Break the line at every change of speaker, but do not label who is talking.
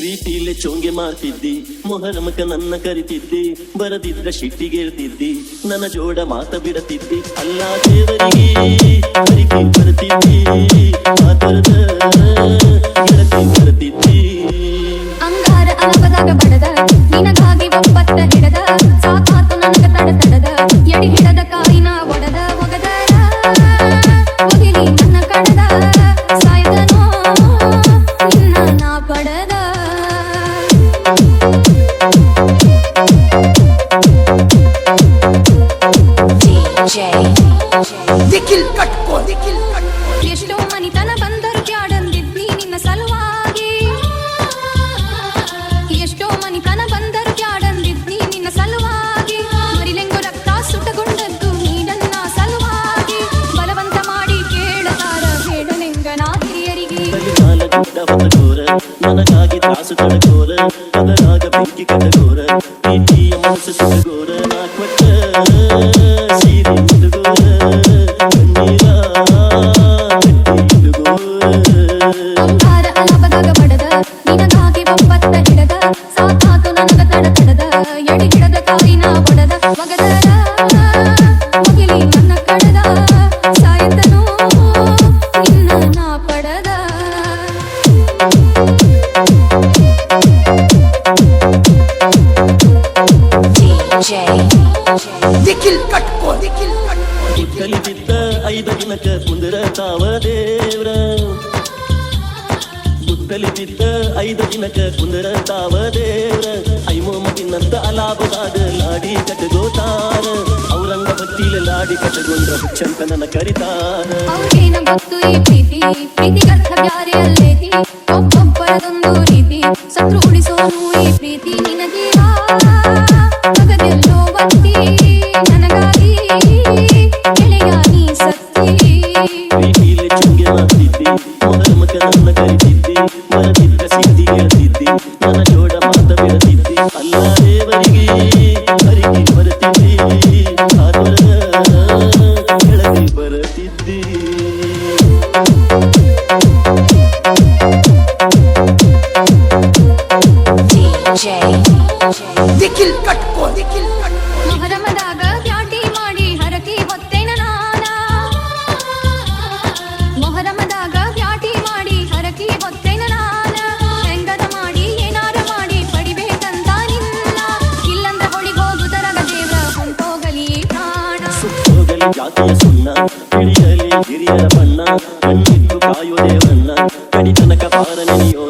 ಪ್ರೀತಿಲೆ ಚೋಂಗೆ ಮಾಡ್ತಿದ್ದಿ ಮೊಹರಮಕ ನನ್ನ ಕರಿತಿದ್ದಿ ಬರದಿದ್ರ ಶಿಟ್ಟಿಗೇಳ್ತಿದ್ದಿ ನನ್ನ ಜೋಡ ಮಾತ ಬಿಡತಿದ್ದಿ, ಅಲ್ಲ ದೇವರಿಗೆ ಬರ್ತಿದ್ದಿ
ನಿಖಿಲ್ ಕಟ್ಕೋ ನಿಖಿಲ್ ಕಟ್ಕೋ
ಎಷ್ಟೋ ಮನಿತನ ಬಂದರು ಕ್ಯಾಡಂದಿದ್ನಿ ನಿನ್ನ ಸಲುವಾಗಿ. ಎಷ್ಟೋ ಮನಿತನ ಬಂದರು ಕ್ಯಾಡಂದಿದ್ನಿ ನಿನ್ನ ಸಲುವಾಗಿ. ಮರಿಲೆಂಗು ರಕ್ತ ಸುಟ್ಟಗೊಂಡದ್ದು ನೀಡನ್ನ ಸಲುವಾಗಿ. ಬಲವಂತ ಮಾಡಿ ಕೇಳತಾರ ಹಿರಿಯರಿಗೆ
ಕಲಿಕಾಲ ಗುಡ್ಡ ಹೊತ್ತಗೋರ ನನಗಾಗಿ ತ್ರಾಸು ತಡಗೋರ ಅದರಾಗ ಬೆಂಕಿ ಕಟಗೋರ
ನಿಖಿಲ್ ಕಟ್ಕೋ ನಿಖಿಲ್ ಕಟ್ಕೋ
ಕಲಿತಿದ್ದ ಐದು ದಿನಕ ಕುಂದರ ತಾವ ದೇವ್ರ ಬುತ್ತಲಿದ್ದ ಐದು ದಿನಕ ಕುಂದರ ತಾವ ದೇವ್ರ ಐಮೋ ಮಗಿನಂತ ಅಲಾಭದಾಗ ಲಾಡಿ ಕಟಗೋತಾರ ಔರಂಗ ಬತ್ತಿಲ ಲಾಡಿ ಚಂತನನ ಕರಿತಾರ.
ಗೊತ್ತು ಈ ಪ್ರೀತಿ ಪ್ರೀತಿಗರ್ಥ ಬ್ಯಾರೆ ಅಲ್ಲೇತಿ. ಒಬ್ಬೊಬ್ಬರದೊಂದು ರೀತಿ ಸತ್ರು ಉಳಿಸೋನು ಈ ಪ್ರೀತಿ
ನಿಖಿಲ್ ಕಟ್ಕೋ ನಿಖಿಲ್ ಕಟ್ಕೋ.
ಮೊಹರಮದಾಗ ಕ್ಯಾಟಿ ಮಾಡಿ ಹರಕಿ ಹೊತ್ತೇನ ನಾನ. ಮೊಹರಮದಾಗ ಕ್ಯಾಟಿ ಮಾಡಿ ಹರಕಿ ಹೊತ್ತೇನ ನಾನ. ಹೆಂಗದ ಮಾಡಿ ಏನಾರ ಮಾಡಿ ಪಡಿಬೇಕಂತ ನಿನ್ನ. ಇಲ್ಲಂದ್ರ ಹೊಳಿಗೋಗುದರಗ ದೇವ್ರ ಹೊಂಟೋಗಲಿ ಪ್ರಾಣ.
ಹೋಗಲಿ ಜಾತಿಯ ಸುಣ್ಣ ಹಿಡಿಯಲಿ ಹಿರಿಯರ ಬಣ್ಣ ಕಾಯೋ ದೇವರನ್ನ ಕಡಿತನಕ ಪಾರ ನೆನೆಯೋ